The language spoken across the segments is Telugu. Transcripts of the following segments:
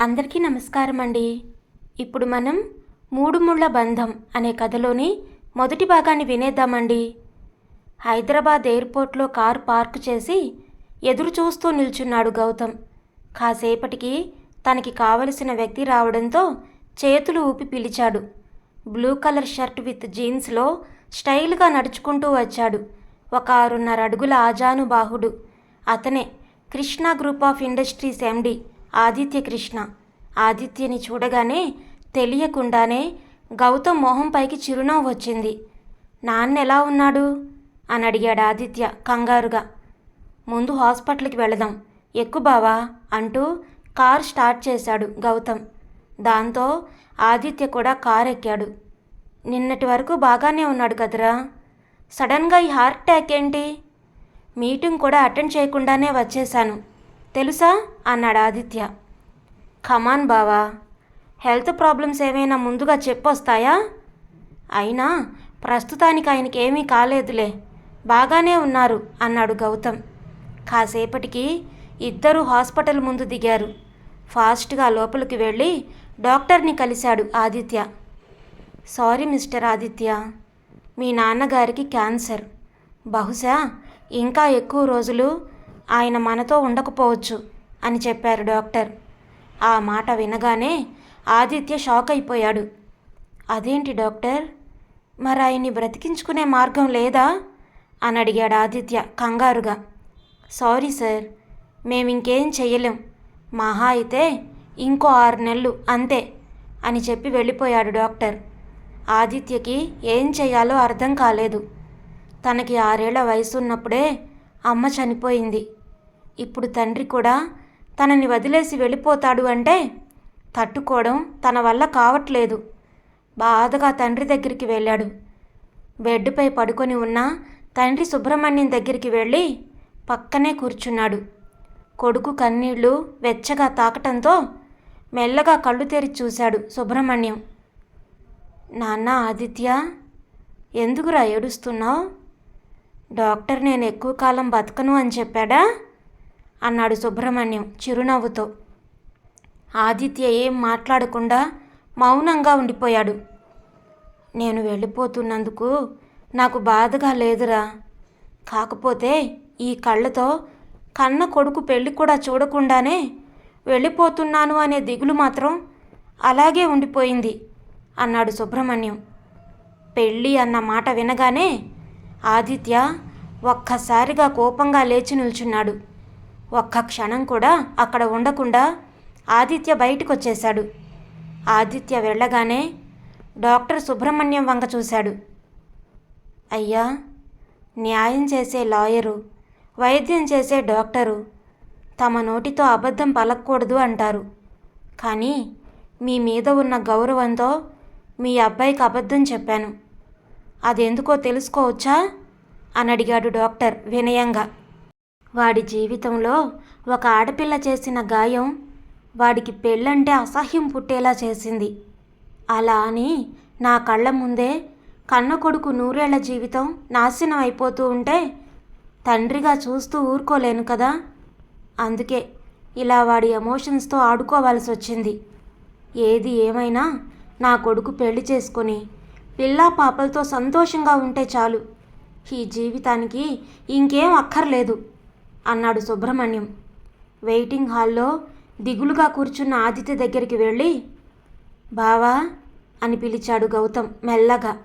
అందరికీ నమస్కారం అండి. ఇప్పుడు మనం మూడు ముళ్ళ బంధం అనే కథలోని మొదటి భాగాన్ని వినేద్దామండి. హైదరాబాద్ ఎయిర్పోర్ట్లో కారు పార్క్ చేసి ఎదురు చూస్తూ నిల్చున్నాడు గౌతమ్. కాసేపటికి తనకి కావలసిన వ్యక్తి రావడంతో చేతులు ఊపి పిలిచాడు. బ్లూ కలర్ షర్ట్ విత్ జీన్స్లో స్టైల్గా నడుచుకుంటూ వచ్చాడు. ఒక ఆరున్నర అడుగుల ఆజానుబాహుడు. అతనే Krishna group of industries MD. Aditya Krishna ఆదిత్యని చూడగానే తెలియకుండానే గౌతమ్ మొహంపైకి చిరునవ్వు వచ్చింది. నాన్న ఎలా ఉన్నాడు? అని అడిగాడు ఆదిత్య కంగారుగా. ముందు హాస్పిటల్కి వెళదాం. ఎక్కు బావా అంటూ కార్ స్టార్ట్ చేశాడు గౌతమ్. దాంతో ఆదిత్య కూడా కార్ ఎక్కాడు. నిన్నటి వరకు బాగానే ఉన్నాడు కదరా. సడన్గా ఈ హార్ట్ అటాక్ ఏంటి? మీటింగ్ కూడా అటెండ్ చేయకుండానే వచ్చేశాను. తెలుసా? అన్నాడు ఆదిత్య. ఖమాన్ బావా. హెల్త్ ప్రాబ్లమ్స్ ఏమైనా ముందుగా చెప్పొస్తాయా? అయినా ప్రస్తుతానికి ఆయనకి ఏమీ కాలేదులే. బాగానే ఉన్నారు అన్నాడు గౌతమ్. కాసేపటికి ఇద్దరు హాస్పిటల్ ముందు దిగారు. ఫాస్ట్గా లోపలికి వెళ్ళి డాక్టర్ని కలిశాడు ఆదిత్య. Sorry mister Aditya. మీ నాన్నగారికి క్యాన్సర్. బహుశా ఇంకా ఎక్కువ రోజులు ఆయన మనతో ఉండకపోవచ్చు అని చెప్పారు డాక్టర్. ఆ మాట వినగానే ఆదిత్య షాక్ అయిపోయాడు అదేంటి డాక్టర్? మరి ఆయన్ని బ్రతికించుకునే మార్గం లేదా అని అడిగాడు ఆదిత్య కంగారుగా. సారీ సార్ మేము ఇంకేం చెయ్యలేం. మహా అయితే ఇంకో ఆరు నెలలు అంతే అని చెప్పి వెళ్ళిపోయాడు డాక్టర్. ఆదిత్యకి ఏం చేయాలో అర్థం కాలేదు. తనకి ఆరేళ్ళ వయసున్నప్పుడే అమ్మ చనిపోయింది. ఇప్పుడు తండ్రి కూడా తనని వదిలేసి వెళ్ళిపోతాడు అంటే తట్టుకోవడం తన వల్ల కావట్లేదు. బాధగా తండ్రి దగ్గరికి వెళ్ళాడు. బెడ్పై పడుకొని ఉన్న తండ్రి సుబ్రహ్మణ్యం దగ్గరికి వెళ్ళి పక్కనే కూర్చున్నాడు. కొడుకు కన్నీళ్ళు వెచ్చగా తాకటంతో మెల్లగా కళ్ళు తెరిచి చూశాడు సుబ్రహ్మణ్యం. నాన్న ఆదిత్య ఎందుకురా ఏడుస్తున్నావు? డాక్టర్ నేను ఎక్కువ కాలం బతకను అని చెప్పాడా? అన్నాడు సుబ్రహ్మణ్యం చిరునవ్వుతో. ఆదిత్య ఏం మాట్లాడకుండా మౌనంగా ఉండిపోయాడు. నేను వెళ్ళిపోతున్నందుకు నాకు బాధగా లేదురా. కాకపోతే ఈ కళ్ళతో కన్న కొడుకు పెళ్ళి కూడా చూడకుండానే వెళ్ళిపోతున్నాను అనే దిగులు మాత్రం అలాగే ఉండిపోయింది అన్నాడు సుబ్రహ్మణ్యం. పెళ్ళి అన్న మాట వినగానే ఆదిత్య ఒక్కసారిగా కోపంగా లేచి నిల్చున్నాడు. ఒక్క క్షణం కూడా అక్కడ ఉండకుండా ఆదిత్య బయటకు వచ్చేశాడు ఆదిత్య వెళ్ళగానే డాక్టర్ సుబ్రహ్మణ్యం వంక చూశాడు. అయ్యా న్యాయం చేసే లాయరు వైద్యం చేసే డాక్టరు తమ నోటితో అబద్ధం పలకూడదు అంటారు. కానీ మీ మీద ఉన్న గౌరవంతో మీ అబ్బాయికి అబద్ధం చెప్పాను. అదెందుకో తెలుసుకోవచ్చా? అని అడిగాడు డాక్టర్ వినయంగా. వాడి జీవితంలో ఒక ఆడపిల్ల చేసిన గాయం వాడికి పెళ్ళంటే అసహ్యం పుట్టేలా చేసింది. అలా అని నా కళ్ళ ముందే కన్న కొడుకు నూరేళ్ళ జీవితం నాశనం అయిపోతూ ఉంటే తండ్రిగా చూస్తూ ఊరుకోలేను కదా? అందుకే ఇలా వాడి ఎమోషన్స్తో ఆడుకోవాల్సి వచ్చింది ఏది ఏమైనా నా కొడుకు పెళ్ళి చేసుకొని పిల్లా పాపలతో సంతోషంగా ఉంటే చాలు. ఈ జీవితానికి ఇంకేం అక్కర్లేదు అన్నాడు సుబ్రహ్మణ్యం. వెయిటింగ్ హాల్లో దిగులుగా కూర్చున్న ఆదిత్య దగ్గరికి వెళ్ళి బావా అని పిలిచాడు గౌతమ్ మెల్లగా.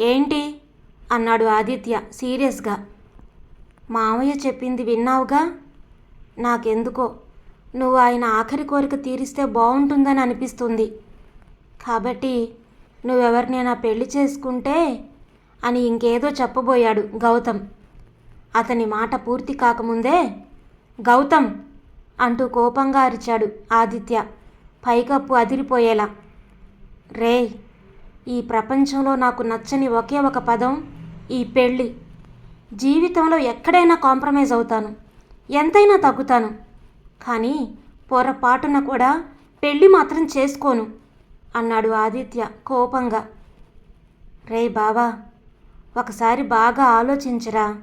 ఏంటి? అన్నాడు ఆదిత్య సీరియస్గా. మావయ్య చెప్పింది విన్నావుగా? నాకెందుకో. నువ్వు ఆయన ఆఖరి కోరిక తీరిస్తే బాగుంటుందని అనిపిస్తుంది. కాబట్టి నువ్వెవరినైనా పెళ్ళి చేసుకుంటే అని ఇంకేదో చెప్పబోయాడు గౌతమ్. అతని మాట పూర్తి కాకముందే గౌతమ్ అంటూ కోపంగా అరిచాడు ఆదిత్య. పైకప్పు అదిరిపోయేలా. రే ఈ ప్రపంచంలో నాకు నచ్చని ఒకే ఒక పదం ఈ పెళ్ళి జీవితంలో ఎక్కడైనా కాంప్రమైజ్ అవుతాను ఎంతైనా తగ్గుతాను. కానీ పొరపాటున కూడా పెళ్ళి మాత్రం చేసుకోను. అన్నాడు ఆదిత్య కోపంగా. రే బావా ఒకసారి బాగా ఆలోచించరా.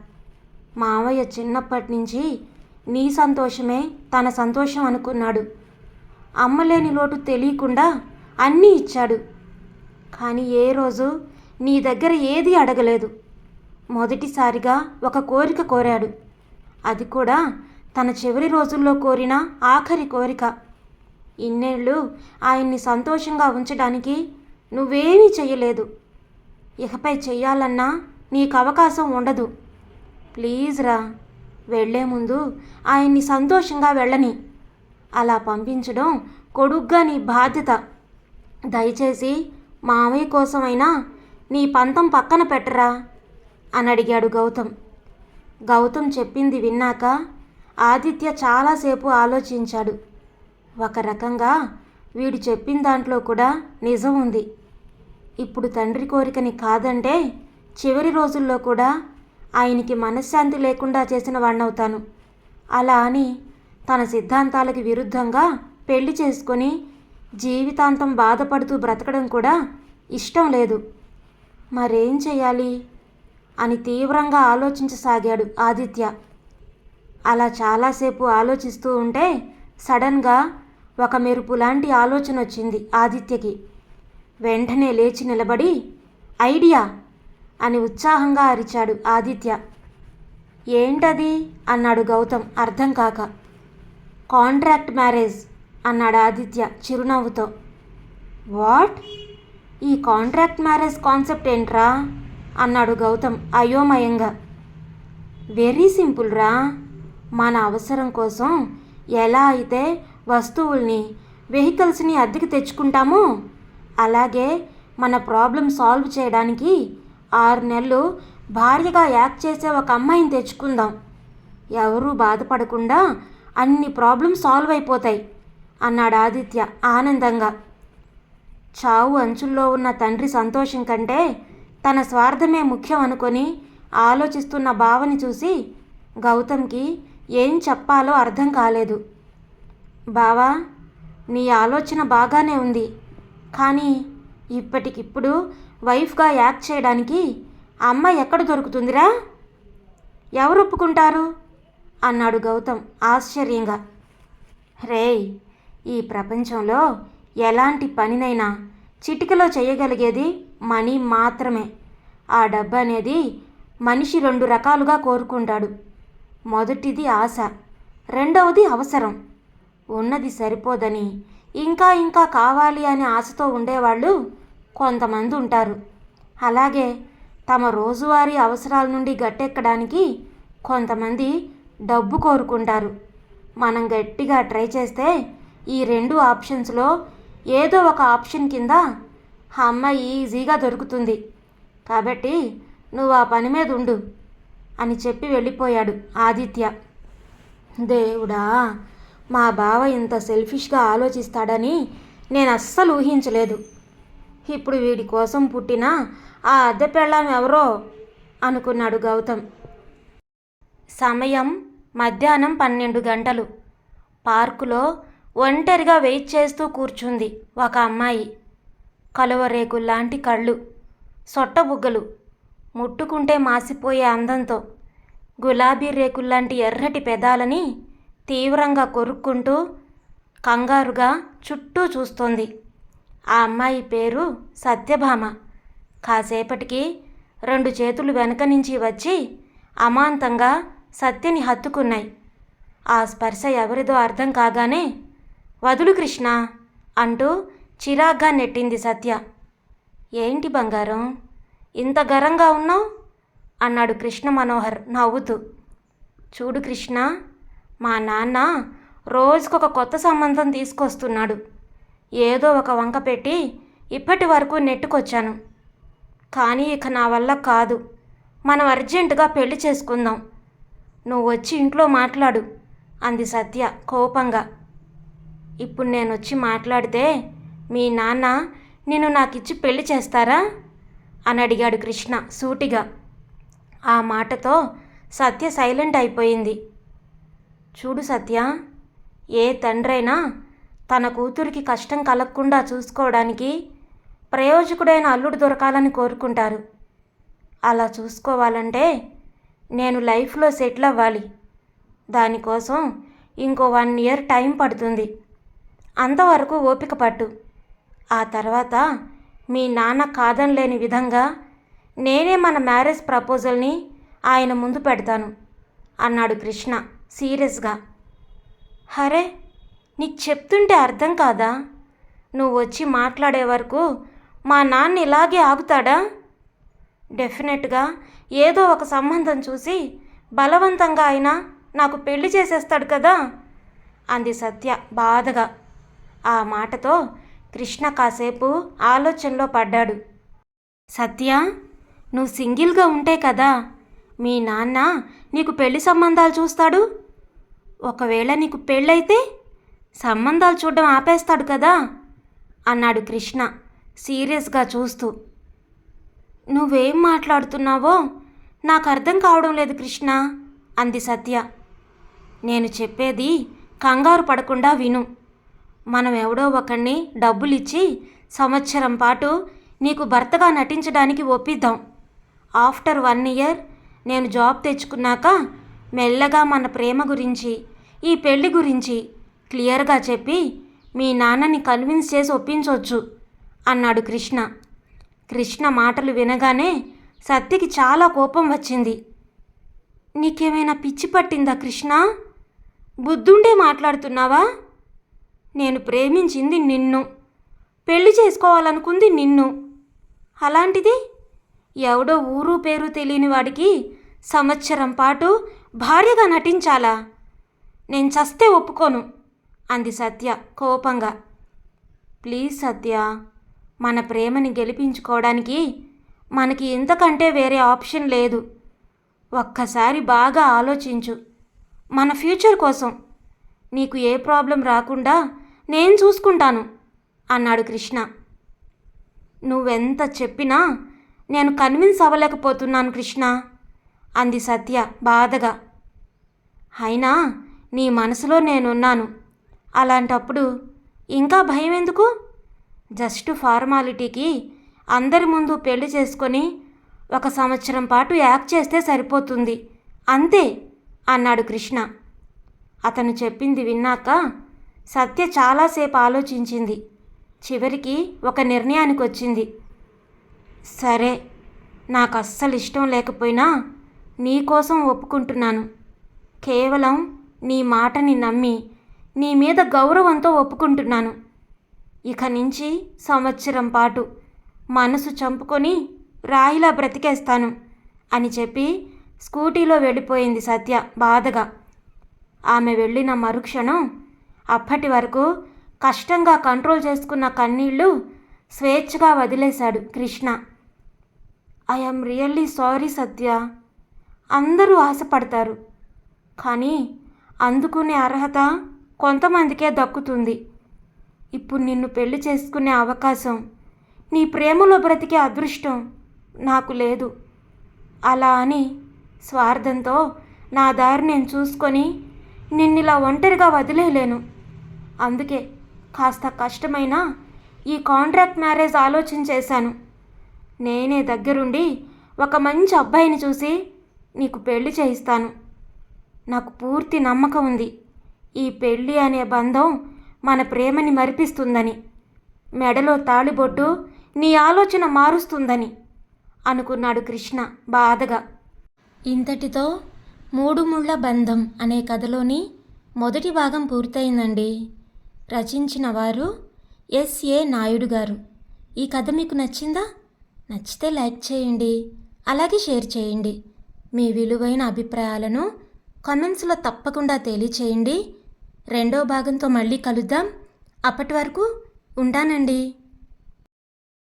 మావయ్య చిన్నప్పటి నుంచి నీ సంతోషమే తన సంతోషం అనుకున్నాడు. అమ్మలేని లోటు తెలియకుండా అన్నీ ఇచ్చాడు. కానీ ఏ రోజు నీ దగ్గర ఏది అడగలేదు. మొదటిసారిగా ఒక కోరిక కోరాడు. అది కూడా తన చివరి రోజుల్లో కోరిన ఆఖరి కోరిక. ఇన్నేళ్ళు ఆయన్ని సంతోషంగా ఉంచడానికి నువ్వేమీ చెయ్యలేదు. ఇకపై చెయ్యాలన్నా నీకు అవకాశం ఉండదు. ప్లీజ్ రా వెళ్ళే ముందు ఆయన్ని సంతోషంగా వెళ్ళని. అలా పంపించడం కొడుగ్గా నీ బాధ్యత. దయచేసి మామయ్య కోసమైనా నీ పంతం పక్కన పెట్టరా? అని అడిగాడు గౌతమ్. గౌతమ్ చెప్పింది విన్నాక ఆదిత్య చాలాసేపు ఆలోచించాడు. ఒక రకంగా వీడు చెప్పిన దాంట్లో కూడా నిజం ఉంది. ఇప్పుడు తండ్రి కోరికని కాదంటే చివరి రోజుల్లో కూడా ఆయనకి మనశ్శాంతి లేకుండా చేసిన వాణ్ణవుతాను. అలా అని తన సిద్ధాంతాలకి విరుద్ధంగా పెళ్ళి చేసుకొని జీవితాంతం బాధపడుతూ బ్రతకడం కూడా ఇష్టం లేదు. మరేం చేయాలి అని తీవ్రంగా ఆలోచించసాగాడు ఆదిత్య. అలా చాలాసేపు ఆలోచిస్తూ ఉంటే సడన్గా ఒక మెరుపు లాంటి ఆలోచన వచ్చింది ఆదిత్యకి. వెంటనే లేచి నిలబడి ఐడియా! అని ఉత్సాహంగా అరిచాడు ఆదిత్య. ఏంటది? అన్నాడు గౌతమ్ అర్థం కాక. కాంట్రాక్ట్ మ్యారేజ్ అన్నాడు ఆదిత్య చిరునవ్వుతో. వాట్? ఈ కాంట్రాక్ట్ మ్యారేజ్ కాన్సెప్ట్ ఏంట్రా? అన్నాడు గౌతమ్ అయోమయంగా. వెరీ సింపుల్ రా. మన అవసరం కోసం ఎలా అయితే వస్తువుల్ని వెహికల్స్ని అద్దెకి తెచ్చుకుంటాము. అలాగే మన ప్రాబ్లం సాల్వ్ చేయడానికి ఆరు నెలలు భార్యగా యాక్ట్ చేసే ఒక అమ్మాయిని తెచ్చుకుందాం. ఎవరూ బాధపడకుండా అన్ని ప్రాబ్లమ్స్ సాల్వ్ అయిపోతాయి అన్నాడు ఆదిత్య ఆనందంగా. చావు అంచుల్లో ఉన్న తండ్రి సంతోషం కంటే తన స్వార్థమే ముఖ్యం అనుకొని ఆలోచిస్తున్న బావని చూసి గౌతమ్కి ఏం చెప్పాలో అర్థం కాలేదు. బావా నీ ఆలోచన బాగానే ఉంది. కానీ ఇప్పటికిప్పుడు వైఫ్గా యాక్ట్ చేయడానికి అమ్మ ఎక్కడ దొరుకుతుందిరా? ఎవరు ఒప్పుకుంటారు అన్నాడు గౌతమ్ ఆశ్చర్యంగా. రేయ్ ఈ ప్రపంచంలో ఎలాంటి పనినైనా చిటికలో చేయగలిగేది మనీ మాత్రమే. ఆ డబ్బు అనేది మనిషి రెండు రకాలుగా కోరుకుంటాడు. మొదటిది ఆశ రెండవది అవసరం. ఉన్నది సరిపోదని. ఇంకా ఇంకా కావాలి అనే ఆశతో ఉండేవాళ్ళు కొంతమంది ఉంటారు. అలాగే తమ రోజువారీ అవసరాల నుండి గట్టెక్కడానికి కొంతమంది డబ్బు కోరుకుంటారు. మనం గట్టిగా ట్రై చేస్తే ఈ రెండు ఆప్షన్స్లో ఏదో ఒక ఆప్షన్ కింద ఆ అమ్మాయి ఈజీగా దొరుకుతుంది. కాబట్టి నువ్వు ఆ పని మీద ఉండు అని చెప్పి వెళ్ళిపోయాడు ఆదిత్య. దేవుడా మా బావ ఇంత సెల్ఫిష్గా ఆలోచిస్తాడని నేను అస్సలు ఊహించలేదు. ఇప్పుడు వీడి కోసం పుట్టిన ఆ అద్దె పెళ్ళాం ఎవరో అనుకున్నాడు గౌతమ్. సమయం మధ్యాహ్నం పన్నెండు గంటలు. పార్కులో ఒంటరిగా వెయిట్ చేస్తూ కూర్చుంది ఒక అమ్మాయి. కలువరేకుల్లాంటి కళ్ళు సొట్టబుగ్గలు ముట్టుకుంటే మాసిపోయే అందంతో గులాబీ రేకుల్లాంటి ఎర్రటి పెదాలని తీవ్రంగా కొరుక్కుంటూ కంగారుగా చుట్టూ చూస్తోంది. ఆ అమ్మాయి పేరు సత్యభామ. కాసేపటికి రెండు చేతులు వెనక నుంచి వచ్చి అమాంతంగా సత్యని హత్తుకున్నాయి. ఆ స్పర్శ ఎవరిదో అర్థం కాగానే వదులు కృష్ణ అంటూ చిరాగ్గా నెట్టింది సత్య. ఏంటి బంగారం? ఇంత గరంగా ఉన్నావు? అన్నాడు కృష్ణ మనోహర్ నవ్వుతూ. చూడు కృష్ణ మా నాన్న రోజుకొక కొత్త సంబంధం తీసుకొస్తున్నాడు. ఏదో ఒక వంక పెట్టి ఇప్పటి వరకు నెట్టుకొచ్చాను. కానీ ఇక నా వల్ల కాదు. మనం అర్జెంటుగా పెళ్ళి చేసుకుందాం. నువ్వు వచ్చి ఇంట్లో మాట్లాడు అంది సత్య కోపంగా. ఇప్పుడు నేను వచ్చి మాట్లాడితే మీ నాన్న నిన్ను నాకిచ్చి పెళ్ళి చేస్తారా? అని అడిగాడు కృష్ణ సూటిగా. ఆ మాటతో సత్య సైలెంట్ అయిపోయింది. చూడు సత్య ఏ తండ్రైనా తన కూతురికి కష్టం కలగకుండా చూసుకోవడానికి ప్రయోజకుడైన అల్లుడు దొరకాలని కోరుకుంటారు. అలా చూసుకోవాలంటే నేను లైఫ్లో సెటిల్ అవ్వాలి. దానికోసం ఇంకో వన్ ఇయర్ టైం పడుతుంది. అంతవరకు ఓపిక పట్టు. ఆ తర్వాత మీ నాన్న కాదనలేని విధంగా నేనే మన మ్యారేజ్ ప్రపోజల్ని ఆయన ముందు పెడతాను అన్నాడు కృష్ణ. సీరియస్గా. హరే నీకు చెప్తుంటే అర్థం కాదా? నువ్వు వచ్చి మాట్లాడే వరకు మా నాన్న ఇలాగే ఆగుతాడా? డెఫినెట్గా. ఏదో ఒక సంబంధం చూసి బలవంతంగా అయినా నాకు పెళ్ళి చేసేస్తాడు కదా? అంది సత్య బాధగా. ఆ మాటతో కృష్ణ కాసేపు ఆలోచనలో పడ్డాడు. సత్య నువ్వు సింగిల్గా ఉంటే కదా మీ నాన్న నీకు పెళ్ళి సంబంధాలు చూస్తాడు? ఒకవేళ నీకు పెళ్ళైతే సంబంధాలు చూడడం ఆపేస్తాడు కదా అన్నాడు కృష్ణ సీరియస్గా చూస్తూ. నువ్వేం మాట్లాడుతున్నావో నాకు అర్థం కావడం లేదు కృష్ణ అంది సత్య. నేను చెప్పేది కంగారు పడకుండా విను. మనం ఎవడో ఒకరిని డబ్బులిచ్చి సంవత్సరం పాటు నీకు భర్తగా నటించడానికి ఒప్పిద్దాం. ఆఫ్టర్ వన్ ఇయర్ నేను జాబ్ తెచ్చుకున్నాక మెల్లగా మన ప్రేమ గురించి ఈ పెళ్ళి గురించి క్లియర్గా చెప్పి మీ నాన్నని కన్విన్స్ చేసి ఒప్పించవచ్చు అన్నాడు కృష్ణ. కృష్ణ మాటలు వినగానే సత్యకి చాలా కోపం వచ్చింది. నీకేమైనా పిచ్చి పట్టిందా కృష్ణ? బుద్ధుండే మాట్లాడుతున్నావా? నేను ప్రేమించింది నిన్ను. పెళ్ళి చేసుకోవాలనుకుంది నిన్ను. అలాంటిది ఎవడో ఊరు పేరు తెలియని వాడికి సంవత్సరం పాటు భార్యగా నటించాలా? నేను చస్తే ఒప్పుకోను అంది సత్య కోపంగా. ప్లీజ్ సత్య మన ప్రేమని గెలిపించుకోవడానికి మనకి ఇంతకంటే వేరే ఆప్షన్ లేదు. ఒక్కసారి బాగా ఆలోచించు. మన ఫ్యూచర్ కోసం నీకు ఏ ప్రాబ్లం రాకుండా నేను చూసుకుంటాను అన్నాడు కృష్ణ. నువ్వెంత చెప్పినా నేను కన్విన్స్ అవ్వలేకపోతున్నాను కృష్ణ. అంది సత్య బాధగా. అయినా నీ మనసులో నేనున్నాను. అలాంటప్పుడు ఇంకా భయం ఎందుకు జస్ట్ ఫార్మాలిటీకి అందరి ముందు పెళ్ళి చేసుకొని ఒక సంవత్సరం పాటు యాక్ట్ చేస్తే సరిపోతుంది. అంతే అన్నాడు కృష్ణ. అతను చెప్పింది విన్నాక సత్య చాలాసేపు ఆలోచించింది. చివరికి ఒక నిర్ణయానికి వచ్చింది సరే నాకు అస్సలు ఇష్టం లేకపోయినా నీకోసం ఒప్పుకుంటున్నాను. కేవలం నీ మాటని నమ్మి నీ మీద గౌరవంతో ఒప్పుకుంటున్నాను. ఇక నుంచి సంవత్సరం పాటు మనసు చంపుకొని రాయిలా బ్రతికేస్తాను అని చెప్పి స్కూటీలో వెళ్ళిపోయింది సత్య బాధగా. ఆమె వెళ్ళిన మరుక్షణం అప్పటి వరకు కష్టంగా కంట్రోల్ చేసుకున్న కన్నీళ్ళు స్వేచ్ఛగా వదిలేశాడు Krishna. I'm really sorry Satya. అందరూ ఆశపడతారు. కానీ అందుకునే అర్హత కొంతమందికే దక్కుతుంది. ఇప్పుడు నిన్ను పెళ్ళి చేసుకునే అవకాశం నీ ప్రేమలో బ్రతికే అదృష్టం నాకు లేదు. అలా అని స్వార్థంతో నా దారి నేను చూసుకొని నిన్నిలా ఒంటరిగా వదిలేయలేను. అందుకే కాస్త కష్టమైనా ఈ కాంట్రాక్ట్ మ్యారేజ్ ఆలోచన చేశాను. నేనే దగ్గరుండి ఒక మంచి అబ్బాయిని చూసి నీకు పెళ్ళి చేయిస్తాను. నాకు పూర్తి నమ్మకం ఉంది. ఈ పెళ్ళి అనే బంధం మన ప్రేమని మరిపిస్తుందని. మెడలో తాళిబొట్టు నీ ఆలోచన మారుస్తుందని అనుకున్నాడు కృష్ణ బాధగా. ఇంతటితో మూడు ముళ్ళ బంధం అనే కథలోని మొదటి భాగం పూర్తయిందండి. రచించిన వారు ఎస్ఏ నాయుడు గారు. ఈ కథ మీకు నచ్చిందా? నచ్చితే లైక్ చేయండి. అలాగే షేర్ చేయండి. మీ విలువైన అభిప్రాయాలను కమెంట్స్లో తప్పకుండా తెలియచేయండి. రెండో భాగంతో మళ్ళీ కలుద్దాం. అప్పటి వరకు ఉంటానండి.